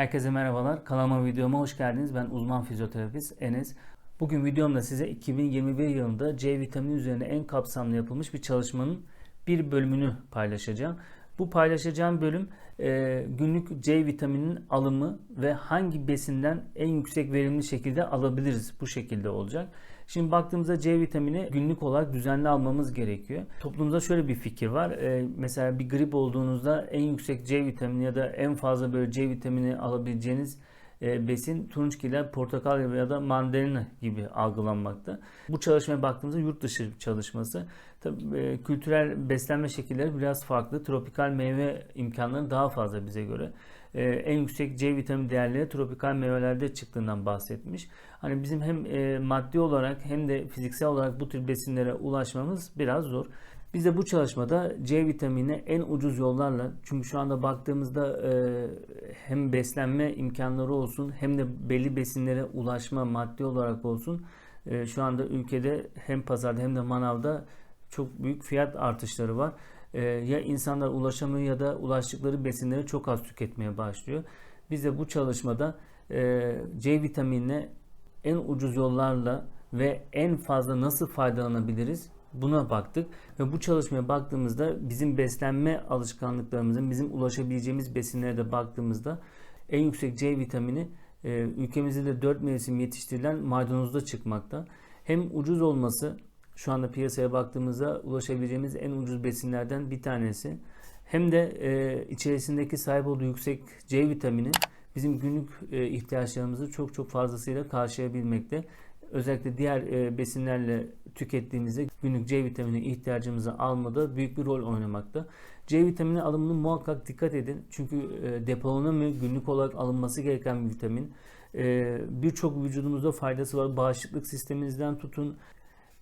Herkese merhabalar. Kanalıma videoma hoş geldiniz. Ben uzman fizyoterapist Enes. Bugün videomda size 2021 yılında C vitamini üzerine en kapsamlı yapılmış bir çalışmanın bir bölümünü paylaşacağım. Bu paylaşacağım bölüm e, günlük C vitamininin alımı ve hangi besinden en yüksek verimli şekilde alabiliriz bu şekilde olacak. Şimdi baktığımızda C vitamini günlük olarak düzenli almamız gerekiyor. Toplumda şöyle bir fikir var. Ee, mesela bir grip olduğunuzda en yüksek C vitamini ya da en fazla böyle C vitamini alabileceğiniz e, besin turunçgiller, portakal ya da mandalina gibi algılanmakta. Bu çalışmaya baktığımızda yurt dışı çalışması. Tabii, e, kültürel beslenme şekilleri biraz farklı. Tropikal meyve imkanları daha fazla bize göre. E, en yüksek C vitamini değerleri tropikal meyvelerde çıktığından bahsetmiş. Hani bizim hem e, maddi olarak hem de fiziksel olarak bu tür besinlere ulaşmamız biraz zor. Biz de bu çalışmada C vitamini en ucuz yollarla çünkü şu anda baktığımızda e, hem beslenme imkanları olsun hem de belli besinlere ulaşma maddi olarak olsun e, şu anda ülkede hem pazarda hem de manavda çok büyük fiyat artışları var. E, ya insanlar ulaşamıyor ya da ulaştıkları besinleri çok az tüketmeye başlıyor. Biz de bu çalışmada e, C vitaminine en ucuz yollarla ve en fazla nasıl faydalanabiliriz buna baktık ve bu çalışmaya baktığımızda bizim beslenme alışkanlıklarımızın bizim ulaşabileceğimiz besinlere de baktığımızda en yüksek C vitamini e, ülkemizde de 4 mevsim yetiştirilen maydanozda çıkmakta. Hem ucuz olması şu anda piyasaya baktığımızda ulaşabileceğimiz en ucuz besinlerden bir tanesi. Hem de e, içerisindeki sahip olduğu yüksek C vitamini bizim günlük e, ihtiyaçlarımızı çok çok fazlasıyla karşılayabilmekte. Özellikle diğer e, besinlerle tükettiğimizde günlük C vitamini ihtiyacımızı almada büyük bir rol oynamakta. C vitamini alımını muhakkak dikkat edin. Çünkü e, depolanamıyor günlük olarak alınması gereken bir vitamin. E, Birçok vücudumuzda faydası var. Bağışıklık sisteminizden tutun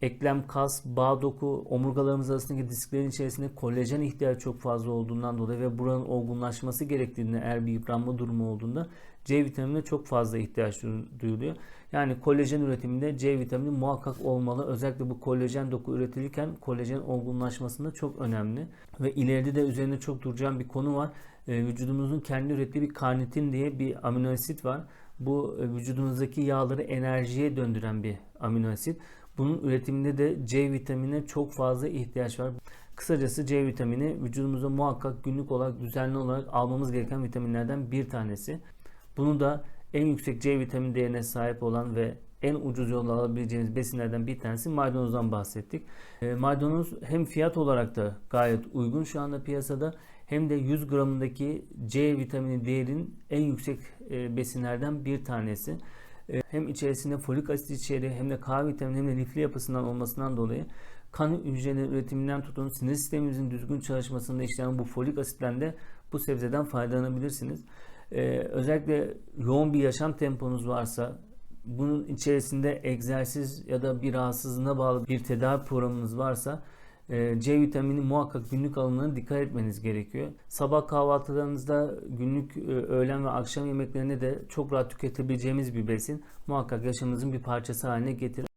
eklem, kas, bağ doku, omurgalarımız arasındaki disklerin içerisinde kolajen ihtiyacı çok fazla olduğundan dolayı ve buranın olgunlaşması gerektiğinde eğer bir yıpranma durumu olduğunda C vitaminine çok fazla ihtiyaç duyuluyor. Yani kolajen üretiminde C vitamini muhakkak olmalı. Özellikle bu kolajen doku üretilirken kolajen olgunlaşmasında çok önemli. Ve ileride de üzerinde çok duracağım bir konu var. E, vücudumuzun kendi ürettiği bir karnitin diye bir amino asit var. Bu e, vücudumuzdaki yağları enerjiye döndüren bir amino asit. Bunun üretiminde de C vitamine çok fazla ihtiyaç var. Kısacası C vitamini vücudumuza muhakkak günlük olarak düzenli olarak almamız gereken vitaminlerden bir tanesi. Bunu da en yüksek C vitamini değerine sahip olan ve en ucuz yolla alabileceğiniz besinlerden bir tanesi maydanozdan bahsettik. E, maydanoz hem fiyat olarak da gayet uygun şu anda piyasada hem de 100 gramındaki C vitamini değerinin en yüksek e, besinlerden bir tanesi. E, hem içerisinde folik asit içeriği hem de K vitamini hem de lifli yapısından olmasından dolayı kan hücreleri üretiminden tutun sinir sistemimizin düzgün çalışmasında işlenen bu folik asitten de bu sebzeden faydalanabilirsiniz. Ee, özellikle yoğun bir yaşam temponuz varsa bunun içerisinde egzersiz ya da bir rahatsızlığına bağlı bir tedavi programınız varsa C vitamini muhakkak günlük alımına dikkat etmeniz gerekiyor. Sabah kahvaltılarınızda günlük e, öğlen ve akşam yemeklerinde de çok rahat tüketebileceğimiz bir besin muhakkak yaşamınızın bir parçası haline getirin.